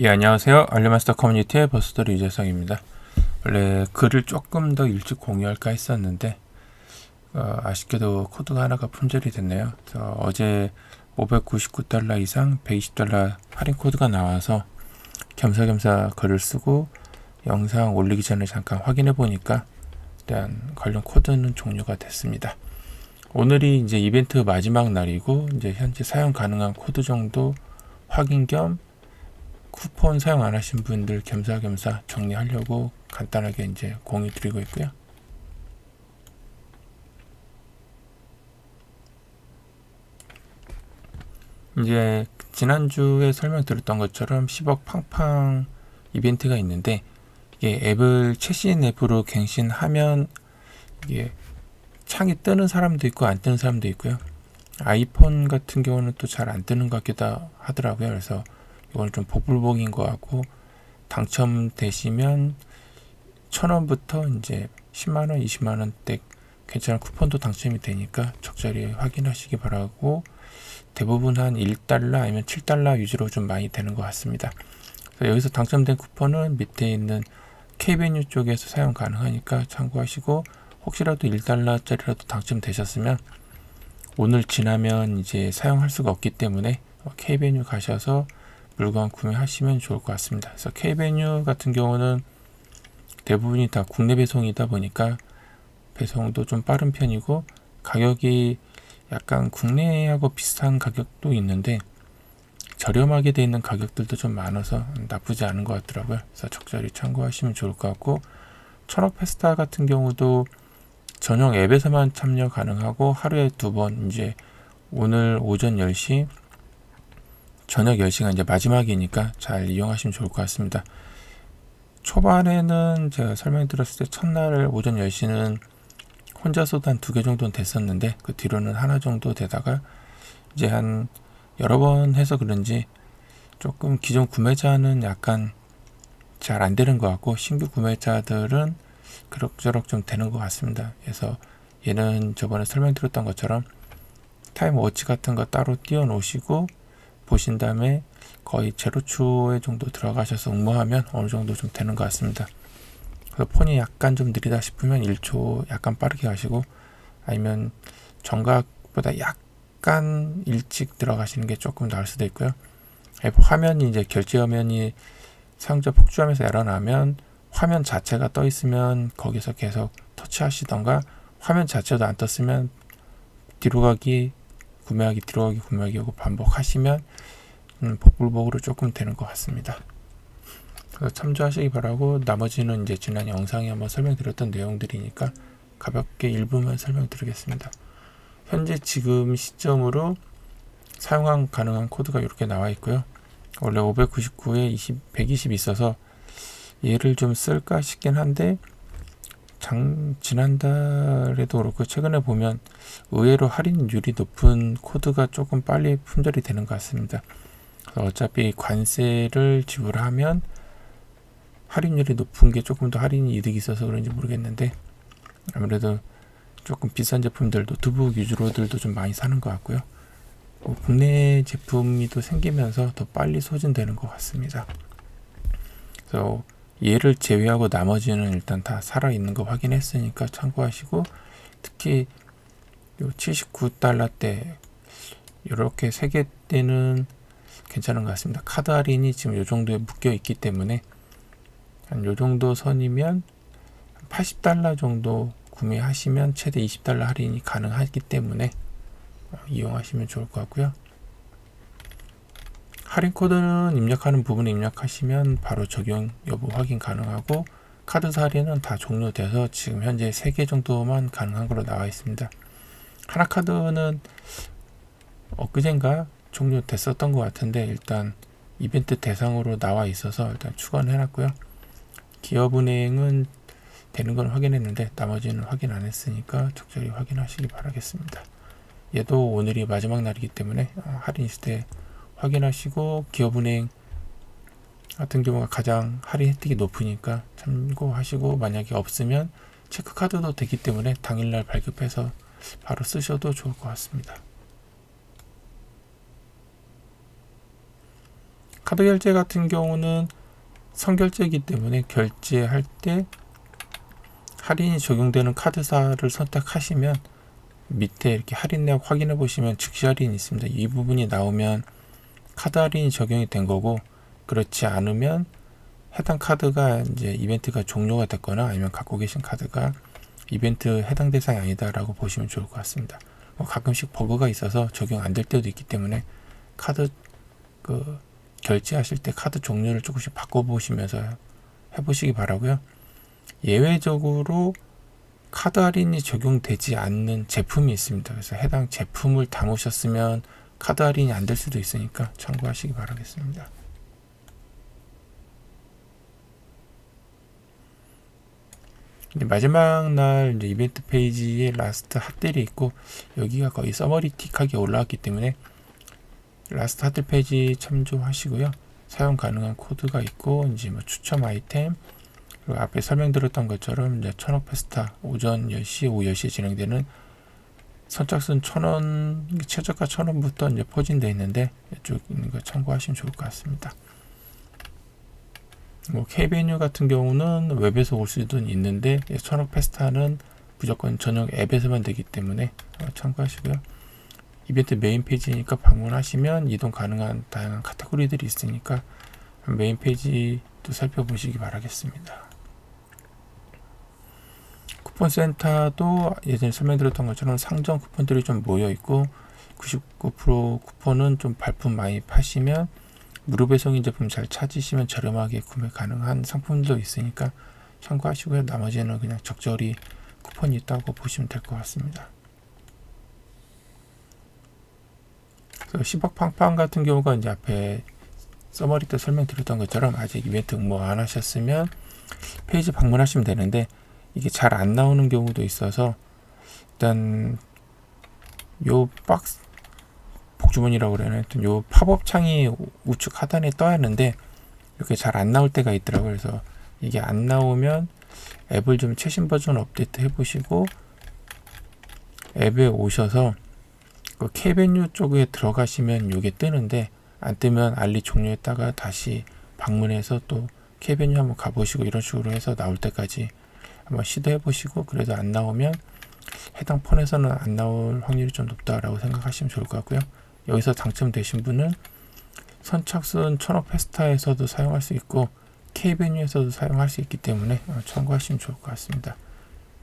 예, 안녕하세요. 알리마스터 커뮤니티의 버스터리 유재성입니다. 원래 글을 조금 더 일찍 공유할까 했었는데 어, 아쉽게도 코드가 하나가 품절이 됐네요. 어제 599달러 이상 120달러 할인 코드가 나와서 겸사겸사 글을 쓰고 영상 올리기 전에 잠깐 확인해 보니까 일단 관련 코드는 종료가 됐습니다. 오늘이 이제 이벤트 마지막 날이고 이제 현재 사용 가능한 코드 정도 확인 겸 쿠폰 사용 안 하신 분들 겸사겸사 정리하려고 간단하게 이제 공유 드리고 있고요. 이제 지난주에 설명드렸던 것처럼 10억 팡팡 이벤트가 있는데 이게 앱을 최신 앱으로 갱신하면 이게 창이 뜨는 사람도 있고 안 뜨는 사람도 있고요. 아이폰 같은 경우는 또 잘 안 뜨는 것 같기도 하더라고요. 그래서 이건 좀 복불복인 것 같고 당첨되시면 천 원부터 이제 10만 원, 20만 원대 괜찮은 쿠폰도 당첨이 되니까 적절히 확인하시기 바라고 대부분 한 1달러 아니면 7달러 위주로 좀 많이 되는 것 같습니다. 여기서 당첨된 쿠폰은 밑에 있는 K베뉴 쪽에서 사용 가능하니까 참고하시고 혹시라도 1달러짜리라도 당첨되셨으면 오늘 지나면 이제 사용할 수가 없기 때문에 K베뉴 가셔서 물건 구매하시면 좋을 것 같습니다. 그래서 K베뉴 같은 경우는 대부분이 다 국내 배송이다 보니까 배송도 좀 빠른 편이고 가격이 약간 국내하고 비슷한 가격도 있는데 저렴하게 돼 있는 가격들도 좀 많아서 나쁘지 않은 것 같더라고요. 그래서 적절히 참고하시면 좋을 것 같고 천억 페스타 같은 경우도 전용 앱에서만 참여 가능하고 하루에 두 번 이제 오늘 오전 10시 저녁 10시가 이제 마지막이니까 잘 이용하시면 좋을 것 같습니다. 초반에는 제가 설명드렸을 때 첫날 오전 10시는 혼자서도 한 두 개 정도는 됐었는데 그 뒤로는 하나 정도 되다가 이제 한 여러 번 해서 그런지 조금 기존 구매자는 약간 잘 안 되는 것 같고 신규 구매자들은 그럭저럭 좀 되는 것 같습니다. 그래서 얘는 저번에 설명드렸던 것처럼 타임워치 같은 거 따로 띄워 놓으시고 보신 다음에 거의 제로초에 정도 들어가셔서 응모하면 어느 정도 좀 되는 것 같습니다. 그래서 폰이 약간 좀 느리다 싶으면 1초 약간 빠르게 가시고 아니면 정각보다 약간 일찍 들어가시는 게 조금 나을 수도 있고요. 화면이 이제 결제 화면이 사용자 폭주하면서 에러 나면 화면 자체가 떠 있으면 거기서 계속 터치하시던가 화면 자체도 안 떴으면 뒤로 가기 구매하기 들어가기 구매하기 하고 반복하시면 음, 복불복으로 조금 되는 것 같습니다. 참조하시기 바라고 나머지는 이제 지난 영상에 한번 설명드렸던 내용들이니까 가볍게 일부만 설명드리겠습니다. 현재 지금 시점으로 사용 가능한 코드가 이렇게 나와 있고요. 원래 599에 20, 120 있어서 얘를 좀 쓸까 싶긴 한데 장, 지난달에도 그렇고 최근에 보면 의외로 할인율이 높은 코드가 조금 빨리 품절이 되는 것 같습니다. 어차피 관세를 지불하면 할인율이 높은 게 조금 더 할인 이득이 있어서 그런지 모르겠는데 아무래도 조금 비싼 제품들 노트북 위주로들도 좀 많이 사는 것 같고요. 뭐 국내 제품이 또 생기면서 더 빨리 소진되는 것 같습니다. 그래서 얘를 제외하고 나머지는 일단 다 살아 있는 거 확인했으니까 참고하시고 특히 요 79달러 대 이렇게 세 개 때는 괜찮은 것 같습니다. 카드 할인이 지금 요 정도에 묶여 있기 때문에 한 요 정도 선이면 80달러 정도 구매하시면 최대 20달러 할인이 가능하기 때문에 이용하시면 좋을 것 같고요. 할인 코드는 입력하는 부분에 입력하시면 바로 적용 여부 확인 가능하고 카드 할인은 다 종료돼서 지금 현재 3개 정도만 가능한 걸로 나와 있습니다. 하나카드는 엊그젠가 종료됐었던 것 같은데 일단 이벤트 대상으로 나와 있어서 일단 추가는 해놨고요. 기업은행은 되는 건 확인했는데 나머지는 확인 안 했으니까 적절히 확인하시기 바라겠습니다. 얘도 오늘이 마지막 날이기 때문에 어, 할인 때 확인하시고 기업은행 같은 경우가 가장 할인 혜택이 높으니까 참고하시고 만약에 없으면 체크카드도 되기 때문에 당일날 발급해서 바로 쓰셔도 좋을 것 같습니다. 카드 결제 같은 경우는 선결제이기 때문에 결제할 때 할인이 적용되는 카드사를 선택하시면 밑에 이렇게 할인액 확인해 보시면 즉시 할인이 있습니다. 이 부분이 나오면 카드 할인이 적용이 된 거고 그렇지 않으면 해당 카드가 이제 이벤트가 종료가 됐거나 아니면 갖고 계신 카드가 이벤트 해당 대상이 아니다라고 보시면 좋을 것 같습니다. 뭐 가끔씩 버그가 있어서 적용 안 될 때도 있기 때문에 카드 그 결제하실 때 카드 종류를 조금씩 바꿔보시면서 해보시기 바라고요. 예외적으로 카드 할인이 적용되지 않는 제품이 있습니다. 그래서 해당 제품을 담으셨으면 카드 할인이 안 될 수도 있으니까 참고하시기 바라겠습니다. 마지막 날 이제 이벤트 페이지에 라스트 핫딜이 있고 여기가 거의 서머리틱하게 올라왔기 때문에 라스트 핫딜 페이지 참조하시고요. 사용 가능한 코드가 있고 이제 뭐 추첨 아이템 그리고 앞에 설명드렸던 것처럼 이제 천억 페스타 오전 10시, 오후 10시에 진행되는 선착순 천원 최저가 천원부터 이제 포진되어 있는데 이쪽 있는 거 참고하시면 좋을 것 같습니다. 뭐 K베뉴 같은 경우는 웹에서 올 수도 있는데 천억 페스타는 무조건 전용 앱에서만 되기 때문에 참고하시고요. 이벤트 메인 페이지니까 방문하시면 이동 가능한 다양한 카테고리들이 있으니까 메인 페이지도 살펴보시기 바라겠습니다. 쿠폰 센터도 예전에 설명드렸던 것처럼 상점 쿠폰들이 좀 모여 있고 99% 쿠폰은 좀 발품 많이 파시면 무료 배송인 제품 잘 찾으시면 저렴하게 구매 가능한 상품도 있으니까 참고하시고요. 나머지는 그냥 적절히 쿠폰이 있다고 보시면 될 것 같습니다. 10억 팡팡 같은 경우가 이제 앞에 서머리 때 설명드렸던 것처럼 아직 이벤트 응모 안 하셨으면 페이지 방문하시면 되는데 이게 잘 안 나오는 경우도 있어서 일단 요 박스 복주머니라고 그래요. 하여튼 요 팝업 창이 우측 하단에 떠야 하는데 이렇게 잘 안 나올 때가 있더라고요. 그래서 이게 안 나오면 앱을 좀 최신 버전 업데이트 해보시고 앱에 오셔서 그 K베뉴 쪽에 들어가시면 이게 뜨는데 안 뜨면 알리 종료했다가 다시 방문해서 또 K베뉴 한번 가보시고 이런 식으로 해서 나올 때까지 한번 시도해 보시고 그래도 안 나오면 해당 폰에서는 안 나올 확률이 좀 높다라고 생각하시면 좋을 것 같고요. 여기서 당첨되신 분은 선착순 천억 페스타에서도 사용할 수 있고 K베뉴에서도 사용할 수 있기 때문에 어, 참고하시면 좋을 것 같습니다.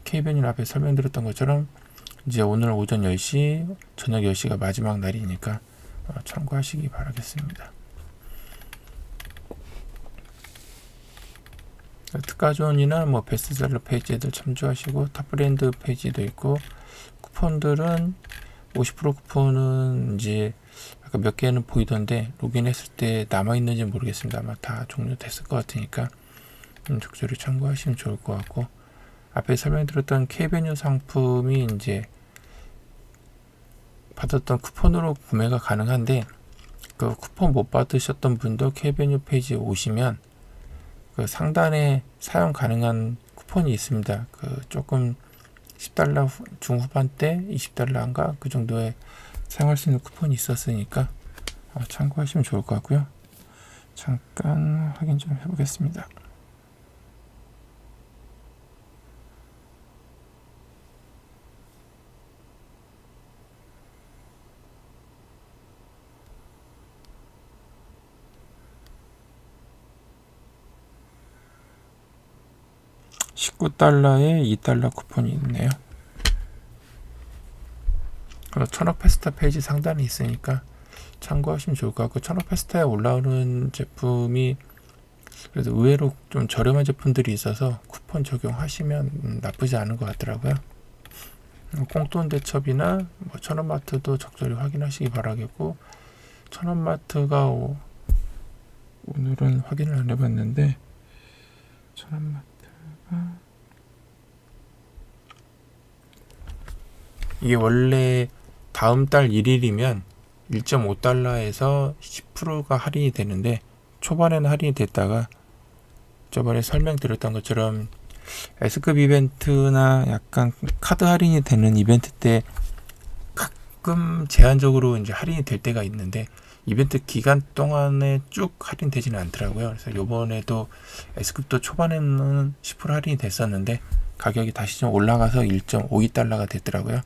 K베뉴 앞에 설명드렸던 것처럼 이제 오늘 오전 10시, 저녁 10시가 마지막 날이니까 어, 참고하시기 바라겠습니다. 특가존이나 뭐 베스트셀러 페이지들 참조하시고 탑브랜드 페이지도 있고 쿠폰들은 50% 쿠폰은 이제 아까 몇 개는 보이던데 로그인했을 때 남아 있는지 모르겠습니다. 아마 다 종료됐을 것 같으니까 음, 적절히 참고하시면 좋을 것 같고 앞에 설명드렸던 K베뉴 상품이 이제 받았던 쿠폰으로 구매가 가능한데 그 쿠폰 못 받으셨던 분도 K베뉴 페이지에 오시면 그 상단에 사용 가능한 쿠폰이 있습니다. 그 조금 10달러 중후반대 20달러인가 그 정도에 사용할 수 있는 쿠폰이 있었으니까 어, 참고하시면 좋을 것 같고요. 잠깐 확인 좀 해보겠습니다. 19달러에 2달러 쿠폰이 있네요. 천억 페스타 페이지 상단에 있으니까 참고하시면 좋을 것 같고 천억 페스타에 올라오는 제품이 그래도 의외로 좀 저렴한 제품들이 있어서 쿠폰 적용하시면 나쁘지 않은 것 같더라고요. 꽁돈 대첩이나 뭐 천원마트도 적절히 확인하시기 바라겠고 천원마트가 오, 오늘은 확인을 안 해봤는데 천원마트 이게 원래 다음 달 1일이면 1.5달러에서 10%가 할인이 되는데 초반에는 할인이 됐다가 저번에 설명드렸던 것처럼 S급 이벤트나 약간 카드 할인이 되는 이벤트 때 가끔 제한적으로 이제 할인이 될 때가 있는데 이벤트 기간 동안에 쭉 할인되지는 않더라고요. 그래서 요번에도 S급도 초반에는 10% 할인이 됐었는데 가격이 다시 좀 올라가서 1.52달러가 됐더라고요.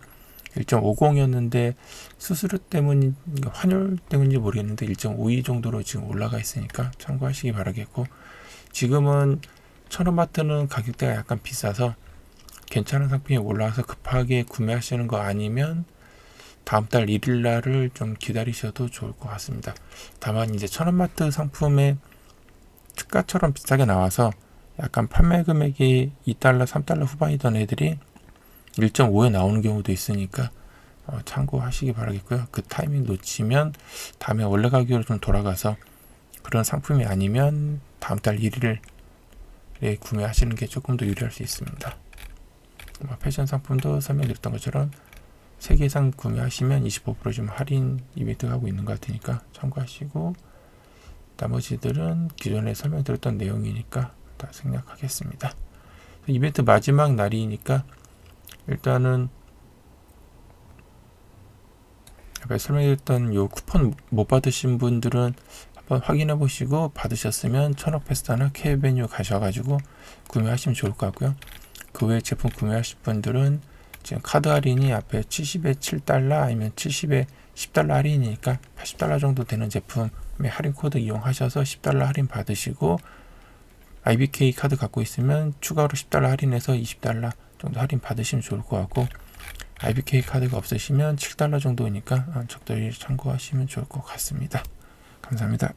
1.50이었는데 수수료 때문인 환율 때문인지 모르겠는데 1.52 정도로 지금 올라가 있으니까 참고하시기 바라겠고 지금은 천원마트는 가격대가 약간 비싸서 괜찮은 상품이 올라와서 급하게 구매하시는 거 아니면 다음 달 1일 날을 좀 기다리셔도 좋을 것 같습니다. 다만 이제 천원마트 상품에 특가처럼 비싸게 나와서 약간 판매 금액이 2달러, 3달러 후반이던 애들이 1.5에 나오는 경우도 있으니까 어, 참고하시기 바라겠고요. 그 타이밍 놓치면 다음에 원래 가격으로 좀 돌아가서 그런 상품이 아니면 다음 달 1일에 구매하시는 게 조금 더 유리할 수 있습니다. 뭐 패션 상품도 설명드렸던 것처럼 3개 이상 구매하시면 25%좀 할인 이벤트 하고 있는 것 같으니까 참고하시고 나머지들은 기존에 설명드렸던 내용이니까 다 생략하겠습니다. 이벤트 마지막 날이니까 일단은 앞에 설명드렸던 요 쿠폰 못 받으신 분들은 한번 확인해 보시고 받으셨으면 천억 페스타나 K베뉴 가셔가지고 구매하시면 좋을 것 같고요. 그외 제품 구매하실 분들은 지금 카드 할인이 앞에 70에 7달러 아니면 70에 10달러 할인이니까 80달러 정도 되는 제품에 할인 코드 이용하셔서 10달러 할인 받으시고 IBK 카드 갖고 있으면 추가로 10달러 할인해서 20달러 정도 할인 받으시면 좋을 것 같고 IBK 카드가 없으시면 7달러 정도니까 적절히 참고하시면 좋을 것 같습니다. 감사합니다.